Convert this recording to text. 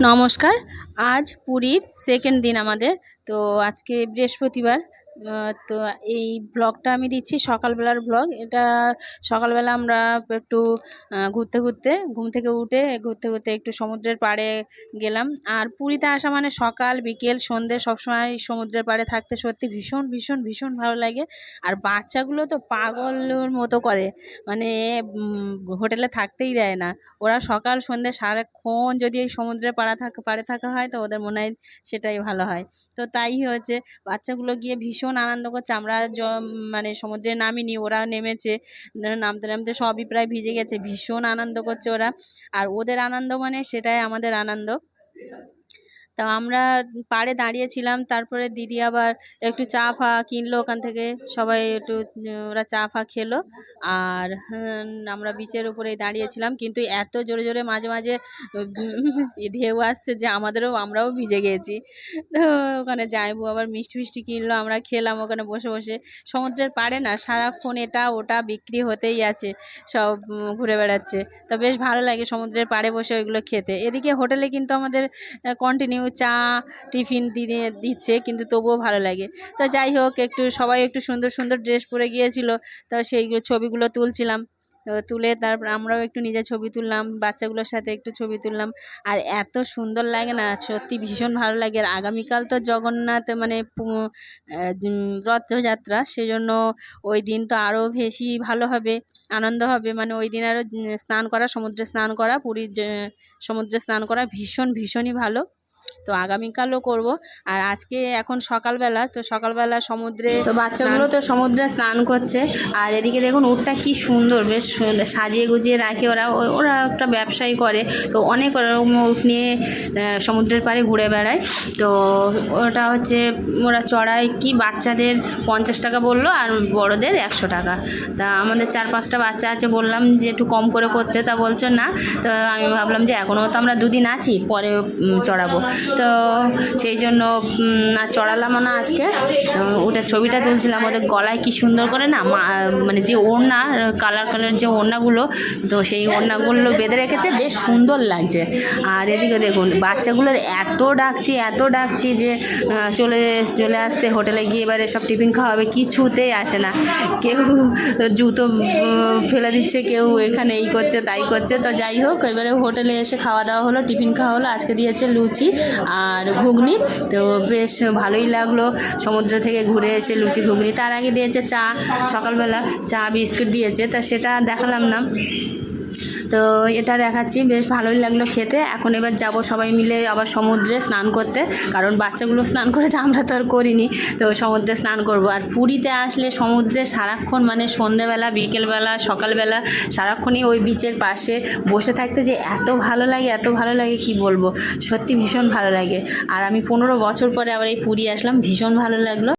নমস্কার। আজ পুরীর সেকেন্ড দিন আমাদের। তো আজকে বৃহস্পতিবার। তো এই ব্লগটা আমি দিচ্ছি সকালবেলার ব্লগ। এটা সকালবেলা আমরা একটু ঘুরতে ঘুরতে, ঘুম থেকে উঠে ঘুরতে ঘুরতে একটু সমুদ্রের পাড়ে গেলাম। আর পুরীতে আসা মানে সকাল, বিকেল, সন্ধে সবসময় সমুদ্রের পাড়ে থাকতে সত্যি ভীষণ ভীষণ ভীষণ ভালো লাগে। আর বাচ্চাগুলো তো পাগলের মতো করে। মানে হোটেলে থাকতেই দেয় না। ওরা সকাল সন্ধ্যে সারাক্ষণ যদি এই সমুদ্রের পাড়া থাকা, পাড়ে থাকা হয়, তো ওদের মনে হয় সেটাই ভালো হয়। তো তাই হয়েছে, বাচ্চাগুলো গিয়ে ভীষণ আনন্দ করছে। আমরা মানে সমুদ্রে নামিনি, ওরা নেমেছে নামতে নামতে সবই প্রায় ভিজে গেছে। ভীষণ আনন্দ করছে ওরা। আর ওদের আনন্দ মানে সেটাই আমাদের আনন্দ। তা আমরা পাড়ে দাঁড়িয়েছিলাম, তারপরে দিদি আবার একটু চা ফা কিনলো ওখান থেকে, সবাই একটু, ওরা চা ফা খেলো, আর আমরা বিচের উপরে দাঁড়িয়েছিলাম, কিন্তু এত জোরে জোরে মাঝে মাঝে ঢেউ আসছে যে আমাদেরও, আমরাও ভিজে গিয়েছি তো ওখানে যাইবো, আবার মিষ্টি ফিষ্টি কিনলো, আমরা খেলাম ওখানে বসে বসে। সমুদ্রের পাড়ে না, সারাক্ষণ এটা ওটা বিক্রি হতেই আছে, সব ঘুরে বেড়াচ্ছে। তো বেশ ভালো লাগে সমুদ্রের পাড়ে বসে ওইগুলো খেতে। এদিকে হোটেলে কিন্তু আমাদের কন্টিনিউ চা টিফিন দিয়ে দিচ্ছে, কিন্তু তবুও ভালো লাগে। তো যাই হোক, একটু সবাই একটু সুন্দর সুন্দর ড্রেস পরে গিয়েছিল, তো সেইগুলো ছবিগুলো তুলছিলাম। তুলে তারপর আমরাও একটু নিজের ছবি তুললাম, বাচ্চাগুলোর সাথে একটু ছবি তুললাম। আর এত সুন্দর লাগে না, সত্যি ভীষণ ভালো লাগে। আর আগামীকাল তো জগন্নাথ মানে রথযাত্রা, সেজন্য ওই দিন তো আরও বেশি ভালো হবে, আনন্দ হবে। মানে ওই দিন আরও স্নান করা, সমুদ্রে স্নান করা, পুরীর সমুদ্রে স্নান করা ভীষণ, ভীষণই ভালো। তো আগামীকালও করব। আর আজকে এখন সকালবেলা, তো সকালবেলা সমুদ্রে তো বাচ্চাগুলো তো সমুদ্রে স্নান করছে। আর এদিকে দেখুন, উটটা কি সুন্দর, বেশ সাজিয়ে গুজিয়ে রাখে ওরা। ওরা একটা ব্যবসায়ী করে। তো অনেক ওরকম উট নিয়ে সমুদ্রের পাড়ে ঘুরে বেড়ায়। তো ওটা হচ্ছে, ওরা চড়ায় কি বাচ্চাদের পঞ্চাশ টাকা বলল আর বড়দের একশো টাকা। তা আমাদের চার পাঁচটা বাচ্চা আছে, বললাম যে একটু কম করে করতে। তা বলছো না। তো আমি ভাবলাম যে এখনও তো আমরা দুদিন আছি, পরে চড়াবো। তো সেই জন্য না চড়ালাম না আজকে। তো ওটা ছবিটা তুলছিলাম, ওদের গলায় কি সুন্দর করে না মানে যে ওড়না কালার কালার যে ওড়নাগুলো, তো সেই ওড়নাগুলো বেঁধে রেখেছে, বেশ সুন্দর লাগছে। আর এদিকে দেখুন, বাচ্চাগুলোর এত ডাকছি এত ডাকছি যে চলে চলে আসতে, হোটেলে গিয়ে এবারে সব টিফিন খাওয়া হবে কিছুতেই আসে না। কেউ জুতো ফেলে দিচ্ছে, কেউ এখানে এই করছে, তাই করছে। তো যাই হোক, এবারে হোটেলে এসে খাওয়া দাওয়া হলো, টিফিন খাওয়া হলো, আজকে দিয়েছে লুচি। আর ঘুগনি। তো বেশ ভালোই লাগল সমুদ্র থেকে ঘুরে এসে লুচি ঘুগনি। তার আগে দিয়েছে চা। সকালবেলা চা, বিস্কুট দিয়েছে। তা সেটা দেখালাম না। তো এটা দেখাচ্ছি, বেশ ভালোই লাগল খেতে। এখন এবার যাব সবাই মিলে আবার সমুদ্রে স্নান করতে, কারণ বাচ্চাগুলো স্নান করেছে আমরা তো আর করিনি, তো সমুদ্রে স্নান করব। আর পুরীতে আসলে সমুদ্রে সারাক্ষণ মানে সন্ধেবেলা, বিকেলবেলা, সকালবেলা সারাক্ষণই ওই বিচের পাশে বসে থাকতে যে এত ভালো লাগে, এত ভালো লাগে, কি বলব? সত্যি ভীষণ ভালো লাগে। আর আমি পনেরো বছর পরে আবার এই পুরী আসলাম, ভীষণ ভালো লাগল।